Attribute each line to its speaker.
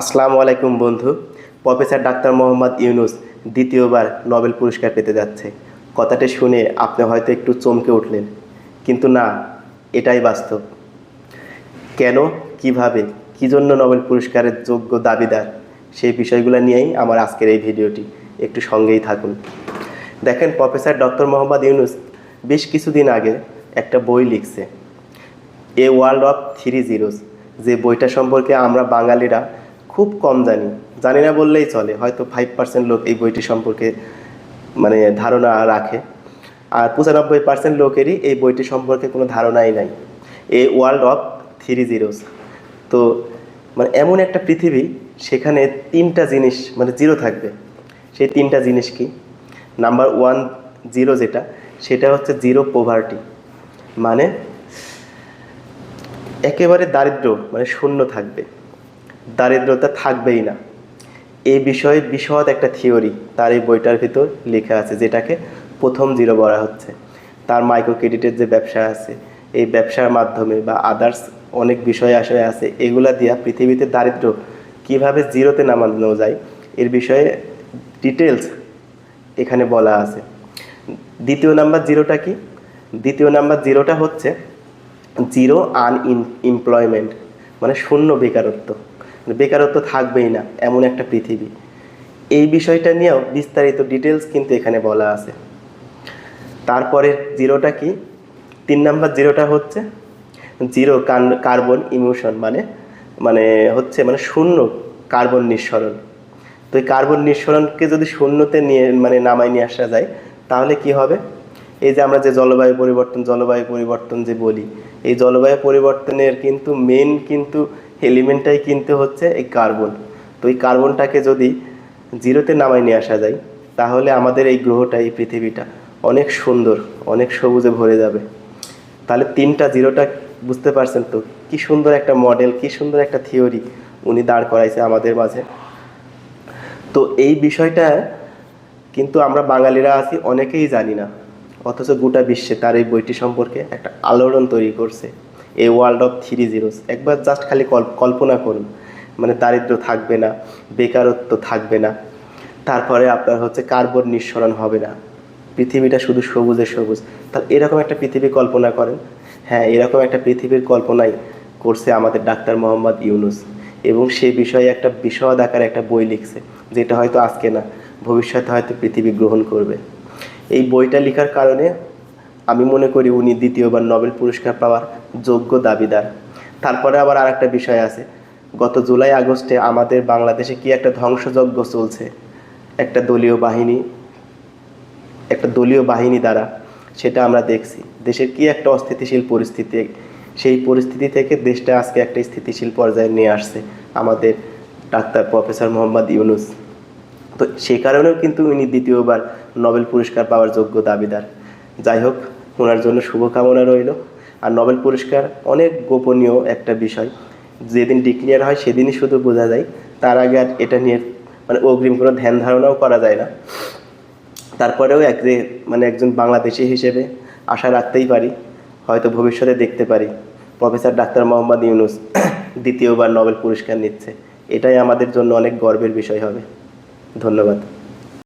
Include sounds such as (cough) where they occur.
Speaker 1: আসসালামু আলাইকুম বন্ধু। প্রফেসর ডাক্তার মোহাম্মদ ইউনুস দ্বিতীয়বার নোবেল পুরস্কার পেতে যাচ্ছে। কথাটি শুনে আপনি হয়তো একটু চমকে উঠলেন। কিন্তু না, এটাই বাস্তব। কেন, কীভাবে, কী জন্য নোবেল পুরস্কারের যোগ্য দাবিদার? সেই বিষয়গুলো নিয়েই আমার আজকের এই ভিডিওটি। একটু সঙ্গেই থাকুন। দেখেন, প্রফেসর ডক্টর মোহাম্মদ ইউনুস বেশ কিছুদিন আগে একটা বই লিখছে, a world of three zeros যে বইটা সম্পর্কে আমরা বাঙালিরা খুব কম জানি। জানি না বললেই চলে, হয়তো ফাইভ পার্সেন্ট লোক এই বইটি সম্পর্কে মানে ধারণা রাখে। আর পঁচানব্বই পার্সেন্ট লোকেরই এই বইটি সম্পর্কে কোনো ধারণাই নাই। A world of three zeros. তো মানে এমন একটা পৃথিবী সেখানে তিনটা জিনিস মানে জিরো থাকবে। সেই তিনটা জিনিস কি? নাম্বার ওয়ান জিরো যেটা, সেটা হচ্ছে জিরো পোভার্টি মানে একেবারে দারিদ্র মানে শূন্য থাকবে। দারিদ্রতা থাকবেই না। এই বিষয়ে বিশদ একটা থিওরি তার এই বইটার ভিতর লেখা আছে, যেটাকে প্রথম জিরো বলা হচ্ছে। তার মাইক্রো ক্রেডিটের যে ব্যবসা আছে, এই ব্যবসার মাধ্যমে বা আদার্স অনেক বিষয় আশয় আছে। এগুলা দিয়া পৃথিবীতে দারিদ্র কীভাবে জিরোতে নামানো যায়, এর বিষয়ে ডিটেলস এখানে বলা আছে। দ্বিতীয় নাম্বার জিরোটা কি? দ্বিতীয় নাম্বার জিরোটা হচ্ছে জিরো আন এমপ্লয়মেন্ট মানে শূন্য বেকারত্ব। বেকারত্ব থাকবেই না, এমন একটা পৃথিবী। এই বিষয়টা নিয়েও বিস্তারিত ডিটেলস কিন্তু এখানে বলা আছে। তারপরে জিরোটা কি? তিন নাম্বার জিরোটা হচ্ছে জিরো কার্বন ইমিউশন মানে মানে হচ্ছে মানে শূন্য কার্বন নিঃসরণ। তো এই কার্বন নিঃসরণকে যদি শূন্যতে নিয়ে মানে নামায় নিয়ে আসা যায়, তাহলে কি হবে? এই যে আমরা যে জলবায়ু পরিবর্তন জলবায়ু পরিবর্তন যে বলি, এই জলবায়ু পরিবর্তনের কিন্তু মেন কিন্তু এলিমেন্টটাই কিন্তু হচ্ছে এই কার্বন তো এই কার্বনটাকে যদি জিরোতে নামায় নিয়ে আসা যায়, তাহলে আমাদের এই গ্রহটা, এই পৃথিবীটা অনেক সুন্দর, অনেক সবুজে ভরে যাবে। তাহলে তিনটা জিরোটা বুঝতে পারছেন তো? কি সুন্দর একটা মডেল কি সুন্দর একটা থিওরি উনি দাঁড় করাইছে আমাদের মাঝে। তো এই বিষয়টা কিন্তু আমরা বাঙালিরা আছি, অনেকেই জানি না। অথচ গোটা বিশ্বে তার এই বইটি সম্পর্কে একটা আলোড়ন তৈরি করছে। এই ওয়ার্ল্ড অফ থ্রি জিরোস একবার জাস্ট খালি কল্পনা করুন মানে দারিদ্র থাকবে না, বেকারত্ব থাকবে না, তারপরে আপনার হচ্ছে কার্বন নিঃসরণ হবে না। পৃথিবীটা শুধু সবুজে সবুজ। তাহলে এরকম একটা পৃথিবী কল্পনা করেন। হ্যাঁ এরকম একটা পৃথিবীর কল্পনাই করছে আমাদের ডাক্তার মোহাম্মদ ইউনুস। এবং সে বিষয়ে একটা বিশদ আকারে একটা বই লিখছে, যেটা হয়তো আজকে না, ভবিষ্যতে হয়তো পৃথিবী গ্রহণ করবে। এই বইটা লেখার কারণে আমি মনে করি উনি দ্বিতীয়বার নোবেল পুরস্কার পাওয়ার যোগ্য দাবিদার। তারপরে আবার আর একটা বিষয় আছে। গত জুলাই, আগস্টে আমাদের বাংলাদেশে কি একটা ধ্বংসযজ্ঞ চলছে? একটা দলীয় বাহিনী, একটা দলীয় বাহিনী দ্বারা সেটা আমরা দেখছি। দেশের কি একটা অস্থিতিশীল পরিস্থিতি? সেই পরিস্থিতি থেকে দেশটা আজকে একটা স্থিতিশীল পর্যায়ে নিয়ে আসছে আমাদের ডাক্তার প্রফেসর মোহাম্মদ ইউনুস। তো সেই কারণেও কিন্তু উনি দ্বিতীয়বার নোবেল পুরস্কার পাওয়ার যোগ্য দাবিদার। যাই হোক, ওনার জন্য শুভকামনা রইল। আর নোবেল পুরস্কার অনেক গোপনীয় একটা বিষয়। যেদিন ডিক্লিয়ার হয় সেদিনই শুধু বোঝা যায়, তার আগে আর এটা নিয়ে মানে অগ্রিম কোনো ধ্যান ধারণাও করা যায় না। তারপরেও এক যে মানে একজন বাংলাদেশি হিসেবে আশা রাখতেই পারি, হয়তো ভবিষ্যতে দেখতে পারি, প্রফেসর ডাক্তার মোহাম্মদ ইউনুস (clears throat) দ্বিতীয়বার নোবেল পুরস্কার নিচ্ছে। এটাই আমাদের জন্য অনেক গর্বের বিষয় হবে। ধন্যবাদ।